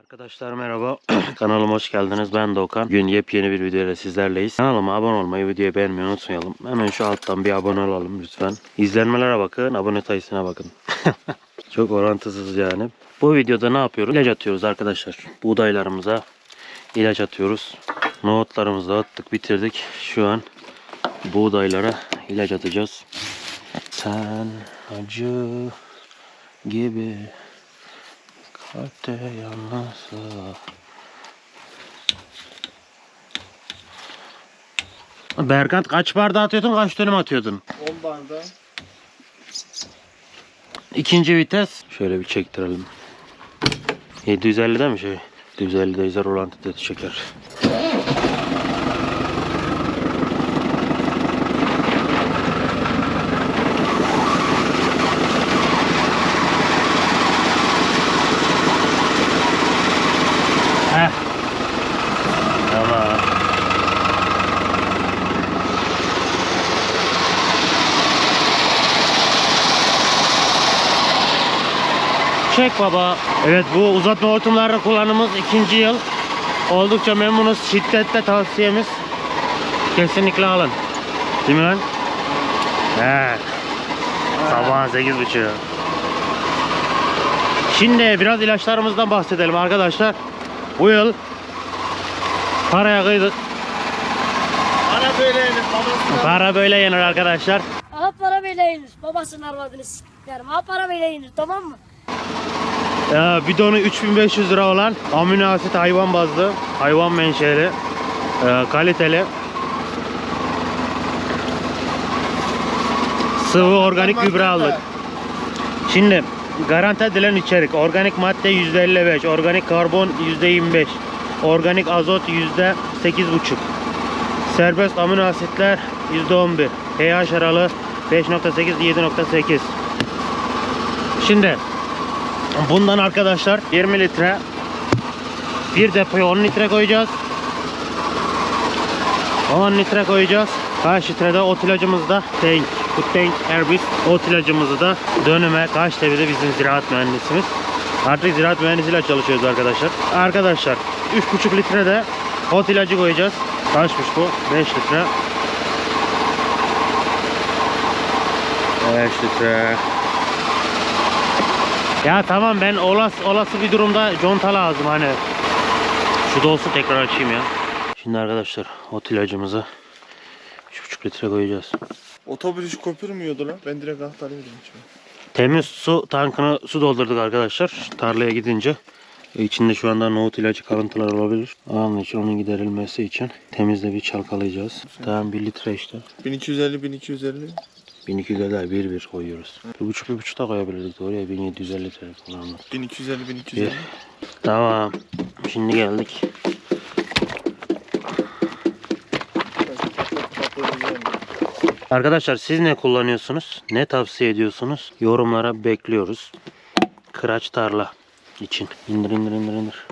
Arkadaşlar merhaba. Kanalıma hoş geldiniz. Ben Doğukan. Bugün yepyeni bir video ile sizlerleyiz. Kanalıma abone olmayı, videoyu beğenmeyi unutmayalım. Hemen şu alttan bir abone olalım lütfen. İzlenmelere bakın, abone sayısına bakın. Çok orantısız yani. Bu videoda ne yapıyoruz? İlaç atıyoruz arkadaşlar. Buğdaylarımıza ilaç atıyoruz. Nohutlarımızı attık, bitirdik. Şu an buğdaylara ilaç atacağız. Sen acı gibi kalpte yalnızlık. Berkant kaç bardağı atıyordun kaç dönüm atıyordun? 10 barda. İkinci vites. Şöyle bir çektirelim. 750'de mi şey? 750'de izler rolantıda çeker. Çek baba. Evet bu uzatma hortumları kullanımız ikinci yıl. Oldukça memnunuz. Şiddetle tavsiyemiz. Kesinlikle alın. Değil mi lan? He. Sabahın sekiz buçuğu. Şimdi biraz ilaçlarımızdan bahsedelim arkadaşlar. Bu yıl paraya kıydık. Ana böyle yenir babasına. Para böyle yenir arkadaşlar. Aha para böyle yenir. Babasının arvadını siklerim. Aha para böyle yenir tamam mı? Ee, bidonu 3500 lira olan amino asit hayvan bazlı, hayvan menşeli, e, kaliteli sıvı organik gübre aldık. Şimdi garanti edilen içerik organik madde %55, organik karbon %25, organik azot %8,5, serbest amino asitler %11, pH aralığı 5.8-7.8. Şimdi Bundan arkadaşlar 20 litre bir depoya 10 litre koyacağız. 10 litre koyacağız. Kaç litrede ot ilacımızda tank, bu tank herbis ot ilacımızı da dönüme kaç de bizim ziraat mühendisimiz. Artık ziraat mühendisiyle çalışıyoruz arkadaşlar. Arkadaşlar 3,5 litre de ot ilacı koyacağız. Kaçmış bu? 5 litre. 5 litre. Ya tamam ben olası, olası bir durumda conta lazım hani. Şu da olsun tekrar açayım ya. Şimdi arkadaşlar ot ilacımızı 3,5 litre koyacağız. Otobüs hiç köpürmüyordu lan. Ben direkt aktarıyordum içime. Temiz su tankını su doldurduk arkadaşlar tarlaya gidince. E, İçinde şu anda nohut ilacı kalıntılar olabilir. Onun için onun giderilmesi için temizle bir çalkalayacağız. Tamam 1 litre işte. 1250 1250. 1250 bir bir koyuyoruz. Bir buçuk bir buçuk da koyabilirdik oraya 1750 litre falan. 1250 1250. Tamam. Şimdi geldik. Arkadaşlar siz ne kullanıyorsunuz? Ne tavsiye ediyorsunuz? Yorumlara bekliyoruz. Kıraç tarla için. İndir indir indir indir.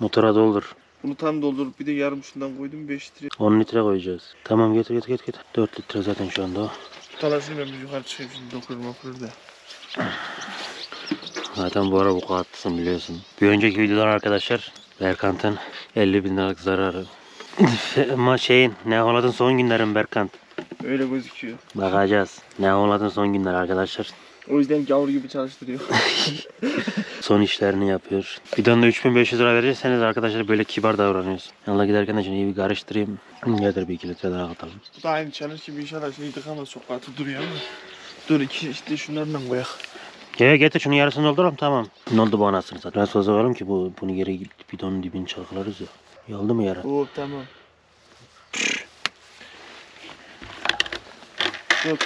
Motora doldur. Bunu tam doldurup bir de yarım şundan koydum 5 litre. 10 litre koyacağız. Tamam getir getir getir. getir. 4 litre zaten şu anda o. Ben bir yukarı çıkayım şimdi dokurum okurur da. Zaten bu ara bu katlısın biliyorsun. Bir önceki videolar arkadaşlar Berkant'ın 50 bin liralık zararı. Ama şeyin ne oladın son günlerin Berkant. Öyle gözüküyor. Bakacağız. Ne oladın son günler arkadaşlar. O yüzden gavur gibi çalıştırıyor. Son işlerini yapıyor. Bidonda 3500 lira verecekseniz arkadaşlar böyle kibar davranıyoruz. Yanına giderken de şunu iyi bir karıştırayım. Getir bir iki litre daha atalım. Bu da aynı challenge gibi inşallah şimdi tıkamaz çok katı duruyor ama. Dur iki işte şunlardan koyak. Gel getir şunu yarısını dolduralım tamam. Ne oldu bu anasını satayım. Biraz fazla koyalım ki bu bunu geri bidonun dibini çalkalarız ya. Yaldı mı yara? Oo tamam. Dur.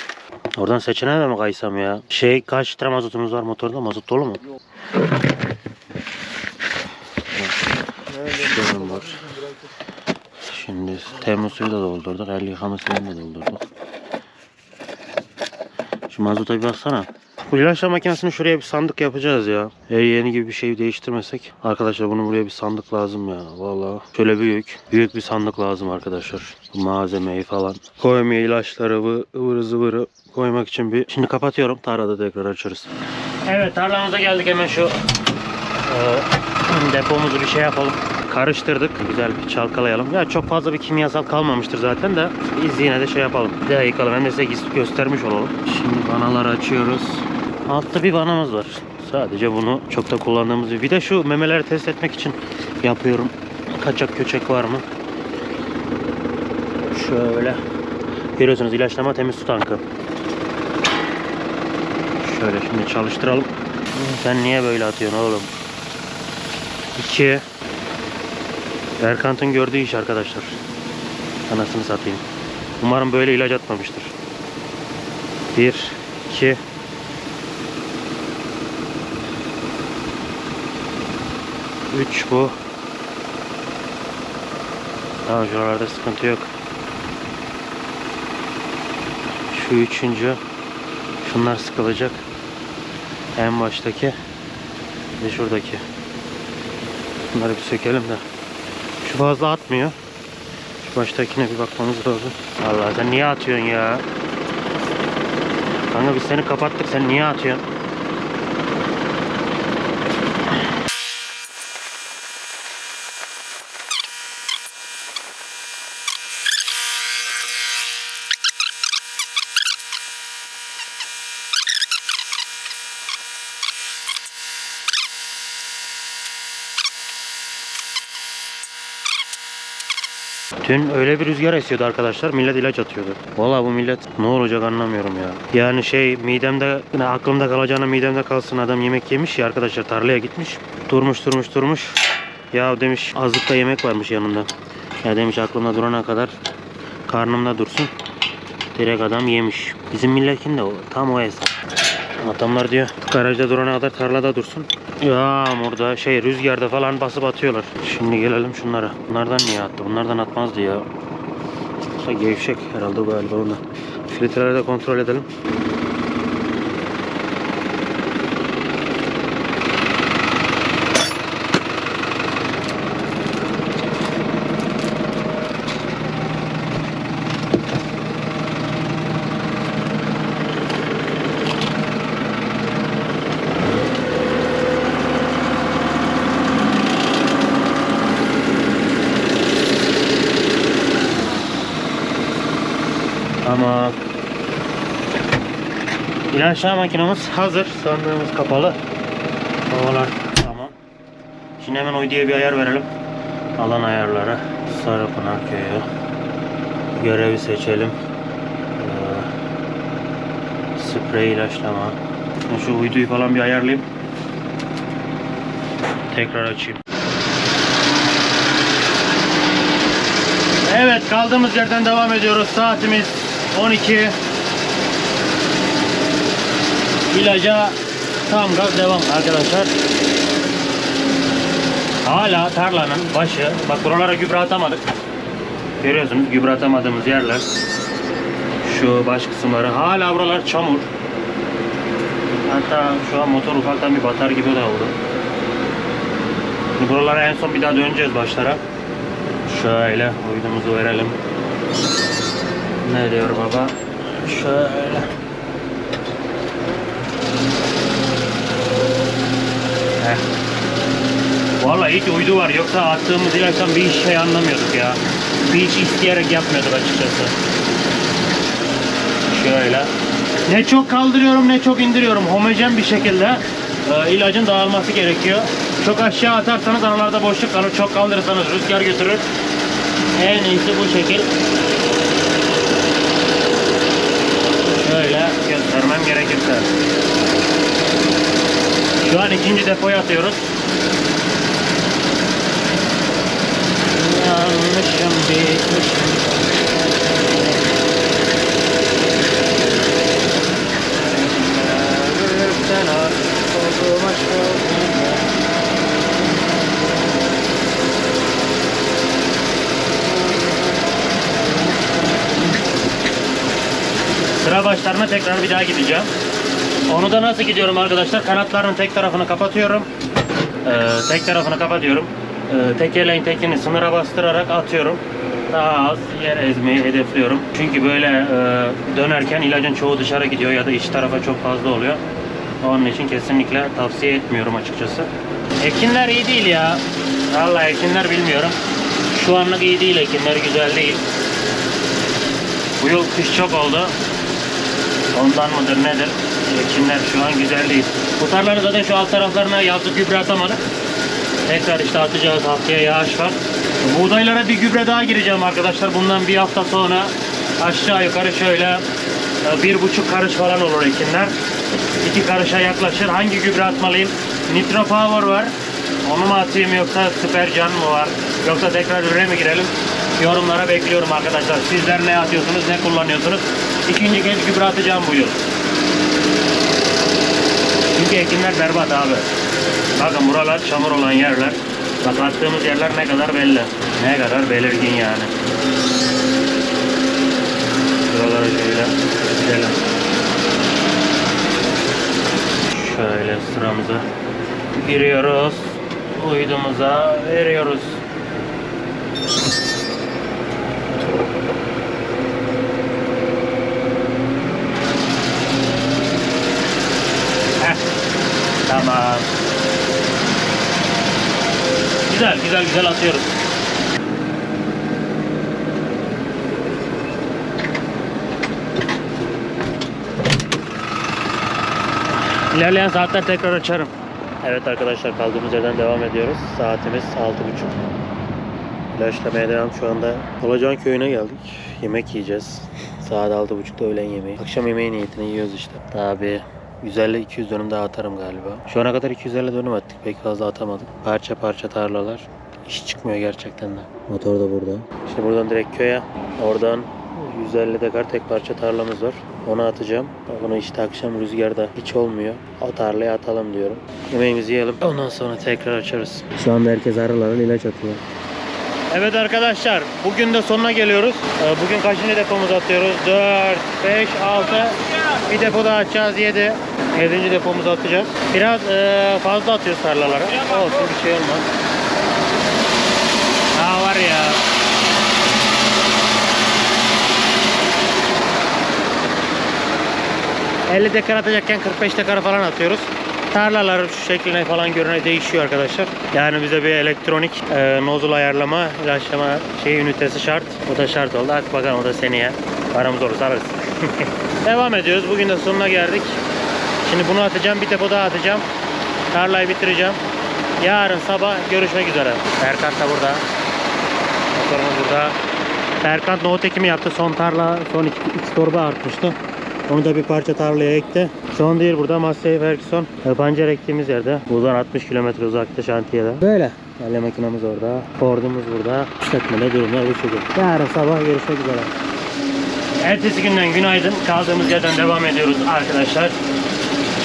Oradan seçeneğe mi kaysam ya? Şey kaç litre mazotumuz var motorda? Mazot dolu mu? Şunun var. Şimdi suyu da doldurduk. El yıkama suyunu da doldurduk. Şu mazota bir baksana. Bu ilaçlama makinesini şuraya bir sandık yapacağız ya. Eğer yeni gibi bir şey değiştirmesek. Arkadaşlar bunu buraya bir sandık lazım ya. Vallahi şöyle büyük. Büyük bir sandık lazım arkadaşlar. Malzemeyi falan. Koymaya ilaçları, bu ıvırı zıvırı koymak için bir. Şimdi kapatıyorum. Tarlada tekrar açarız. Evet tarlamıza geldik hemen şu e, depomuzu bir şey yapalım. Karıştırdık. Güzel bir çalkalayalım. Ya çok fazla bir kimyasal kalmamıştır zaten de biz yine de şey yapalım. Bir daha yıkalım. Hem de size göstermiş olalım. Şimdi vanaları açıyoruz. Altta bir vanamız var. Sadece bunu çok da kullandığımız bir. Bir de şu memeleri test etmek için yapıyorum. Kaçak köçek var mı? Şöyle. Görüyorsunuz ilaçlama temiz su tankı. Şöyle şimdi çalıştıralım. Sen niye böyle atıyorsun oğlum? 2 Berkant'ın gördüğü iş arkadaşlar. Anasını satayım. Umarım böyle ilaç atmamıştır. 1 2 3 bu. Tamam şuralarda sıkıntı yok. Şu üçüncü. Şunlar sıkılacak. En baştaki ve şuradaki. Bunları bir sökelim de. Şu fazla atmıyor. Şu baştakine bir bakmamız lazım. Allah sen niye atıyorsun ya? Kanka biz seni kapattık sen niye atıyorsun? Dün öyle bir rüzgar esiyordu arkadaşlar. Millet ilaç atıyordu. Vallahi bu millet ne olacak anlamıyorum ya. Yani şey midemde yine aklımda kalacağına midemde kalsın adam yemek yemiş ya arkadaşlar tarlaya gitmiş. Durmuş durmuş durmuş. Ya demiş azlıkta yemek varmış yanında. Ya demiş aklımda durana kadar karnımda dursun. Direkt adam yemiş. Bizim milletin de o, tam o hesap. Adamlar diyor garajda durana kadar tarlada dursun. Yağmurda şey rüzgarda falan basıp atıyorlar. Şimdi gelelim şunlara. Bunlardan niye attı? Bunlardan atmazdı ya. Gevşek herhalde galiba onda. Filtreleri de kontrol edelim. Ama ilaçlama makinamız hazır. Sandığımız kapalı. Havalar tamam. Şimdi hemen uyduya bir ayar verelim. Alan ayarları. Sarıpınar köyü. Görevi seçelim. Ee, sprey ilaçlama. Şu uyduyu falan bir ayarlayayım. Tekrar açayım. Evet kaldığımız yerden devam ediyoruz. Saatimiz 12. İlaca tam gaz devam arkadaşlar. Hala tarlanın başı. Bak buralara gübre atamadık. Görüyorsunuz gübre atamadığımız yerler. Şu baş kısımları. Hala buralar çamur. Hatta şu an motor ufaktan bir batar gibi de oldu. Şimdi Buralara en son bir daha döneceğiz başlara. Şöyle uydumuzu verelim. Ne diyor baba? Şöyle. Heh. Vallahi hiç uydu var. Yoksa attığımız ilaçtan bir şey anlamıyorduk ya. Bir hiç isteyerek yapmıyorduk açıkçası. Şöyle. Ne çok kaldırıyorum ne çok indiriyorum. Homojen bir şekilde e, ilacın dağılması gerekiyor. Çok aşağı atarsanız aralarda boşluk kalır. Çok kaldırırsanız rüzgar götürür. En iyisi bu şekil. Şöyle göstermem gerekirse. Şu an ikinci depoya atıyoruz. Yanlışım bitmişim. Sen aşık oldum, aşk Sıra başlarına tekrar bir daha gideceğim. Onu da nasıl gidiyorum arkadaşlar? Kanatlarının tek tarafını kapatıyorum. Ee, tek tarafını kapatıyorum. Ee, tekerleğin tekini sınıra bastırarak atıyorum. Daha az yer ezmeyi hedefliyorum. Çünkü böyle e, dönerken ilacın çoğu dışarı gidiyor ya da iç tarafa çok fazla oluyor. Onun için kesinlikle tavsiye etmiyorum açıkçası. Ekinler iyi değil ya. Vallahi ekinler bilmiyorum. Şu anlık iyi değil ekinler güzel değil. Bu yıl kış çok oldu. Ondan mıdır nedir? Ekinler şu an güzel değil. Bu zaten şu alt taraflarına yazlık gübre atamadık. Tekrar işte atacağız haftaya yağış var. Buğdaylara bir gübre daha gireceğim arkadaşlar. Bundan bir hafta sonra aşağı yukarı şöyle e, bir buçuk karış falan olur ekinler. İki karışa yaklaşır. Hangi gübre atmalıyım? Nitro Power var. Onu mu atayım yoksa Super Can mı var? Yoksa tekrar üre mi girelim? Yorumlara bekliyorum arkadaşlar. Sizler ne atıyorsunuz, ne kullanıyorsunuz? İkinci kez gübre atacağım bu yıl. Çünkü ekinler berbat abi. Bakın buralar çamur olan yerler. Bak attığımız yerler ne kadar belli. Ne kadar belirgin yani. Buralara şöyle gidelim. Şöyle sıramıza giriyoruz. Uydumuza veriyoruz. Heh. Tamam. Güzel güzel güzel atıyoruz. İlerleyen saatler tekrar açarım. Evet arkadaşlar kaldığımız yerden devam ediyoruz. Saatimiz 6.30. İlaçlamaya devam şu anda. Olacağın köyüne geldik. Yemek yiyeceğiz. Saat 6.30'da öğlen yemeği. Akşam yemeği niyetine yiyoruz işte. Tabi 150-200 dönüm daha atarım galiba. Şu ana kadar 250 dönüm attık. Pek fazla atamadık. Parça parça tarlalar. İş çıkmıyor gerçekten de. Motor da burada. Şimdi buradan direkt köye. Oradan 150 dekar tek parça tarlamız var. Onu atacağım. Bunu işte akşam rüzgarda hiç olmuyor. O tarlaya atalım diyorum. Yemeğimizi yiyelim. Ondan sonra tekrar açarız. Şu anda herkes arılara ilaç atıyor. Evet arkadaşlar bugün de sonuna geliyoruz. Ee, Bugün kaçıncı depomuzu atıyoruz? 4, 5, 6. Bir depo daha atacağız 7. 7. depomuzu atacağız. Biraz e, fazla atıyoruz tarlalara. Olsun bir şey olmaz. Ha var ya. ...50 dekar atacakken 45 dekar falan atıyoruz. Tarlalar şu şekline falan görüne değişiyor arkadaşlar. Yani bize bir elektronik e, nozul ayarlama, ilaçlama şey ünitesi şart. O da şart oldu. Artık bakalım o da seneye. Paramız olursa alırız. Devam ediyoruz. Bugün de sonuna geldik. Şimdi bunu atacağım. Bir depo daha atacağım. Tarlayı bitireceğim. Yarın sabah görüşmek üzere. Erkan da burada. Motorumuz burada. Erkan nohut ekimi yaptı. Son tarla, son iki, iki torba artmıştı. Onu da bir parça tarlaya ekti. An değil burada Massey Ferguson. Pancar ektiğimiz yerde. Buradan 60 kilometre uzakta şantiyede. Böyle. Yerle makinamız orada. Ford'umuz burada. İşletmede durumlar bu şekilde. Yarın sabah görüşmek üzere. Ertesi günden günaydın. Kaldığımız yerden devam ediyoruz arkadaşlar.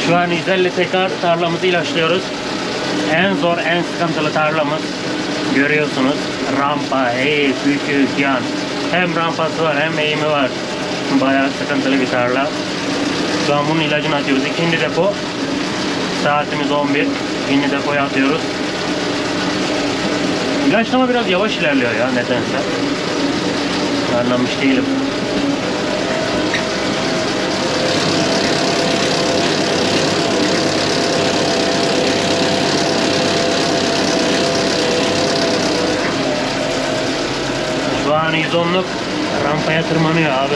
Şu an 150 tekrar tarlamızı ilaçlıyoruz. En zor, en sıkıntılı tarlamız. Görüyorsunuz. Rampa, eğim, bükük, yan. Hem rampası var hem eğimi var. Bayağı sıkıntılı bir tarla. Şu an bunun ilacını atıyoruz. İkinci depo. Saatimiz 11. İkinci depoya atıyoruz. İlaçlama biraz yavaş ilerliyor ya nedense. Anlamış değilim. An 110'luk rampaya tırmanıyor abi.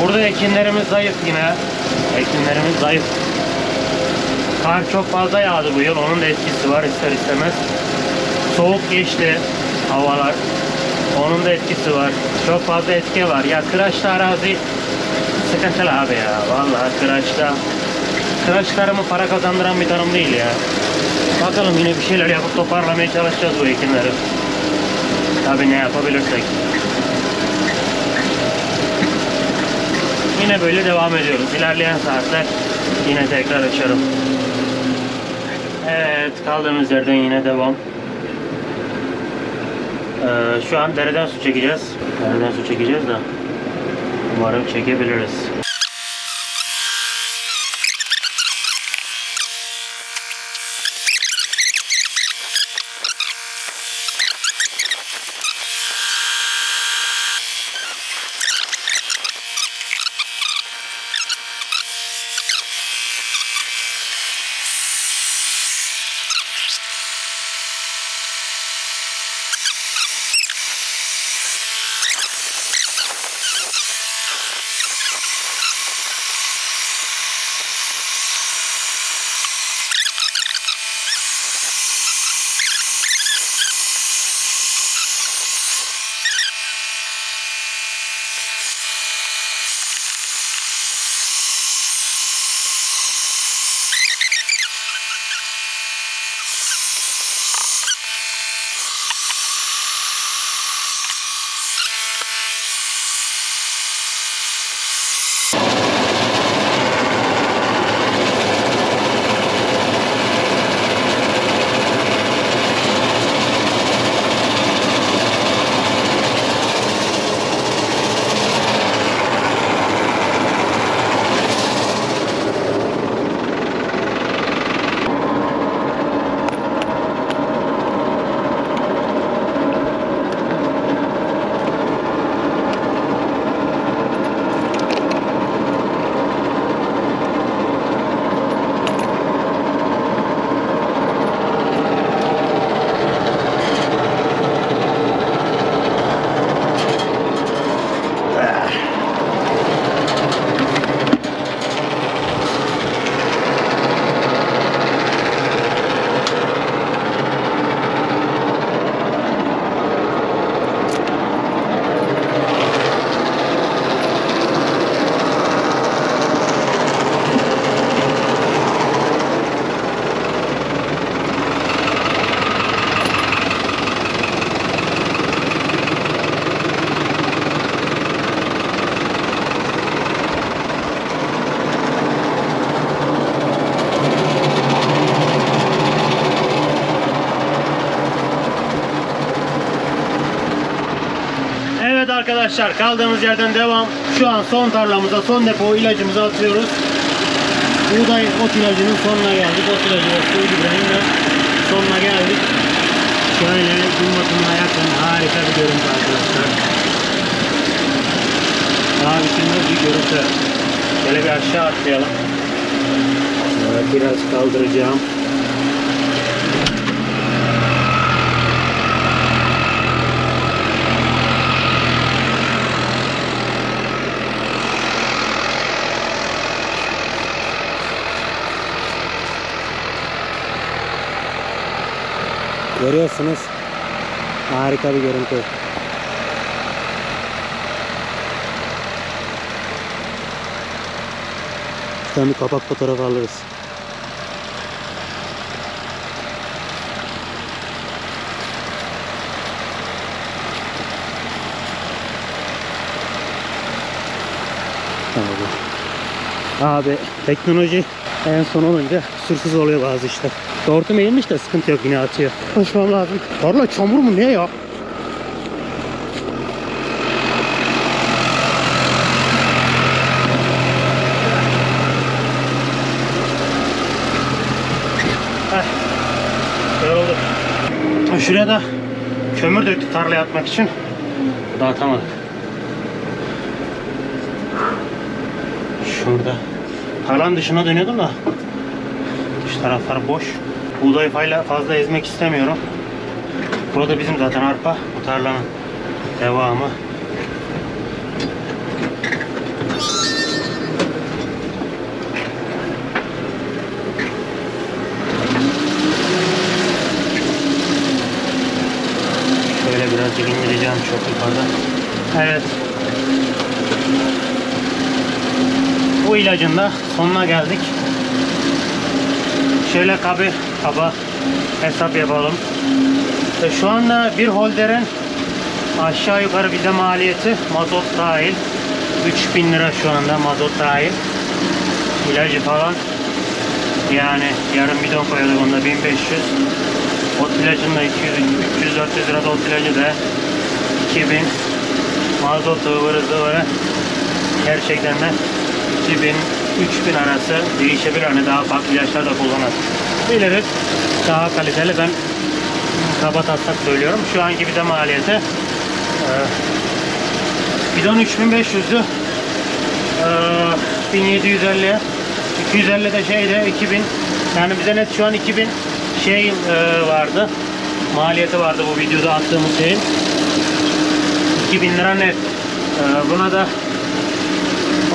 Burada ekinlerimiz zayıf yine. Ekinlerimiz zayıf. Kar çok fazla yağdı bu yıl. Onun da etkisi var ister istemez. Soğuk geçti havalar. Onun da etkisi var. Çok fazla etki var. Ya kıraçlı arazi sıkıntılı abi ya. Vallahi kıraçta. Kıraç tarımı para kazandıran bir tarım değil ya. Bakalım yine bir şeyler yapıp toparlamaya çalışacağız bu ekinleri. Tabii ne yapabilirsek. Yine böyle devam ediyoruz. İlerleyen saatler yine tekrar açarım. Evet kaldığımız yerden yine devam. Ee, şu an dereden su çekeceğiz. Dereden su çekeceğiz de umarım çekebiliriz. Arkadaşlar kaldığımız yerden devam. Şu an son tarlamıza son depo ilacımızı atıyoruz. Buğday ot ilacının sonuna geldik. Ot ilacı gübrenin de sonuna geldik. Şöyle gün batımına yakın harika bir görüntü arkadaşlar. Daha bitirmez bir görüntü. Şöyle bir aşağı atlayalım. Evet, biraz kaldıracağım. Görüyorsunuz. Harika bir görüntü. Şuradan bir kapak fotoğrafı alırız. Abi. Abi teknoloji en son olunca kusursuz oluyor bazı işler. Doğrultum eğilmiş de sıkıntı yok yine atıyor. Koşmam lazım. Tarla çamur mu ne ya? Şuraya da kömür döktük tarlaya atmak için. Dağıtamadık. Şurada. Tarlanın dışına dönüyordum da. Şu taraflar boş. Buğdayı fayla fazla ezmek istemiyorum. Burada bizim zaten arpa. Bu tarlanın devamı. Şöyle birazcık indireceğim çok yukarıda. Evet. Bu ilacın da sonuna geldik. Şöyle kabı, kaba hesap yapalım. E, Şu anda bir holderin aşağı yukarı bize maliyeti mazot dahil 3000 lira şu anda mazot dahil. İlacı falan yani yarım bidon koyuyorduk onda 1500. Ot ilacının da 200, 300, 400 lira ot ilacı da 2000 mazotu ıvırı zıvırı gerçekten de 2000 3000 arası değişebilir. Hani daha farklı ilaçlar da kullanır. Biliriz daha kaliteli ben kaba taslak söylüyorum. Şu anki bize maliyeti e, bidon 3500'dü e, 1750 250 de şeyde 2000 yani bize net şu an 2000 şey e, vardı. Maliyeti vardı bu videoda attığımız şeyin. 2000 lira net. E, buna da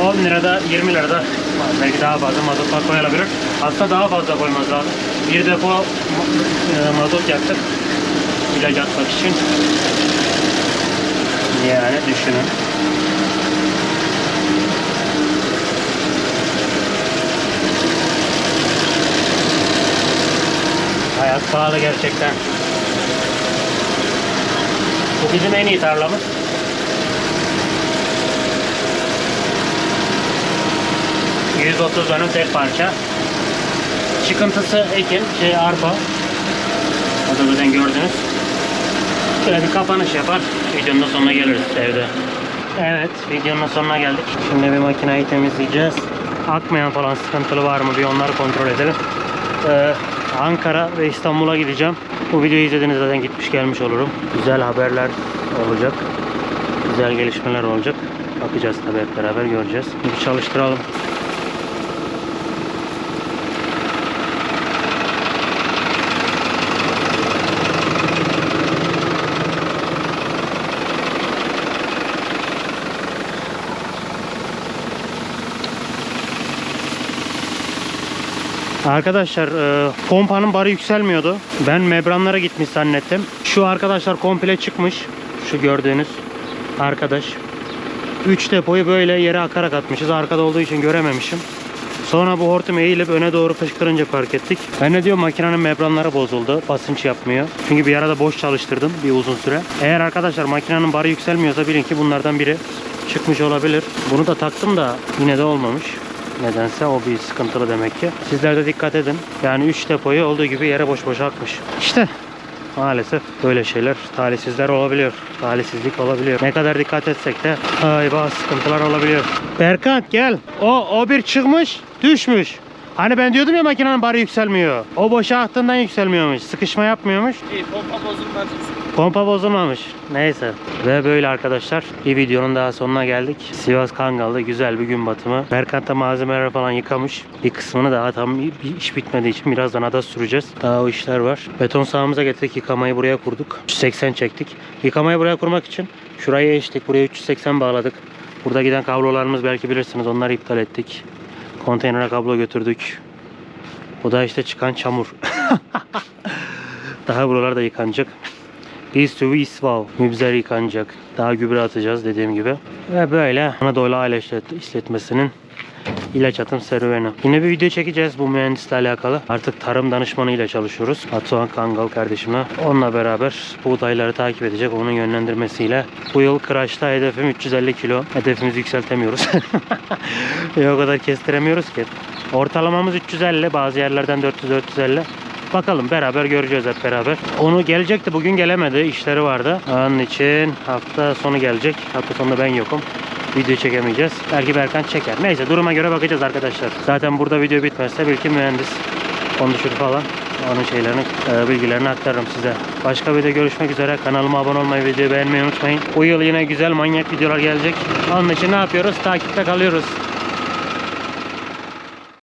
10 lirada 20 lirada belki daha fazla mazotlar koyulabilir. Aslında daha fazla koymaz lazım. Bir depo e, mazot yaktık ilaç atmak için. Yani düşünün. Hayat pahalı gerçekten. Bu bizim en iyi tarlamız. ...130 dönüm tek parça. Çıkıntısı ekin, şey arpa. Da zaten gördünüz. Şöyle bir kapanış yapar. Videonun sonuna geliriz evde. Evet, videonun sonuna geldik. Şimdi bir makineyi temizleyeceğiz. Akmayan falan sıkıntılı var mı bir onları kontrol edelim. Ee, Ankara ve İstanbul'a gideceğim. Bu videoyu izlediğinizde zaten gitmiş gelmiş olurum. Güzel haberler olacak. Güzel gelişmeler olacak. Bakacağız tabii hep beraber göreceğiz. Bir çalıştıralım. Arkadaşlar e, pompanın barı yükselmiyordu. Ben membranlara gitmiş zannettim. Şu arkadaşlar komple çıkmış. Şu gördüğünüz arkadaş. 3 depoyu böyle yere akarak atmışız. Arkada olduğu için görememişim. Sonra bu hortum eğilip öne doğru fışkırınca fark ettik. Ben ne diyorum makinenin membranları bozuldu. Basınç yapmıyor. Çünkü bir arada boş çalıştırdım bir uzun süre. Eğer arkadaşlar makinenin barı yükselmiyorsa bilin ki bunlardan biri çıkmış olabilir. Bunu da taktım da yine de olmamış. Nedense o bir sıkıntılı demek ki. Sizler de dikkat edin. Yani 3 depoyu olduğu gibi yere boş boş akmış. İşte maalesef böyle şeyler talihsizler olabiliyor. Talihsizlik olabiliyor. Ne kadar dikkat etsek de ay bazı sıkıntılar olabiliyor. Berkant gel. O o bir çıkmış, düşmüş. Hani ben diyordum ya makinenin barı yükselmiyor. O boşa attığından yükselmiyormuş. Sıkışma yapmıyormuş. İyi pompa bozulmadı. Pompa bozulmamış. Neyse. Ve böyle arkadaşlar bir videonun daha sonuna geldik. Sivas Kangal'da güzel bir gün batımı. Berkant'ta malzemeler falan yıkamış. Bir kısmını daha tam bir iş bitmediği için birazdan ada süreceğiz. Daha o işler var. Beton sahamıza getirdik. Yıkamayı buraya kurduk. 380 çektik. Yıkamayı buraya kurmak için şurayı eştik. Buraya 380 bağladık. Burada giden kablolarımız belki bilirsiniz. Onları iptal ettik. Konteynere kablo götürdük. Bu da işte çıkan çamur. Daha buralarda yıkanacak. To West Wow. Mübzer yıkanacak. Daha gübre atacağız dediğim gibi. Ve böyle Anadolu Aile İşlet- İşletmesi'nin ilaç atım serüveni. Yine bir video çekeceğiz bu mühendisle alakalı. Artık tarım danışmanıyla çalışıyoruz. Batuhan Kangal kardeşimle. Onunla beraber buğdayları takip edecek. Onun yönlendirmesiyle. Bu yıl Kıraç'ta hedefim 350 kilo. Hedefimizi yükseltemiyoruz. O kadar kestiremiyoruz ki. Ortalamamız 350. Bazı yerlerden 400-450. Bakalım beraber göreceğiz hep beraber. Onu gelecekti bugün gelemedi. işleri vardı. Onun için hafta sonu gelecek. Hafta sonunda ben yokum. Video çekemeyeceğiz. Belki Berkan çeker. Neyse duruma göre bakacağız arkadaşlar. Zaten burada video bitmezse belki mühendis konuşur falan. Onun şeylerini, e, bilgilerini aktarırım size. Başka videoda görüşmek üzere. Kanalıma abone olmayı, videoyu beğenmeyi unutmayın. Bu yıl yine güzel manyak videolar gelecek. Onun için ne yapıyoruz? Takipte kalıyoruz.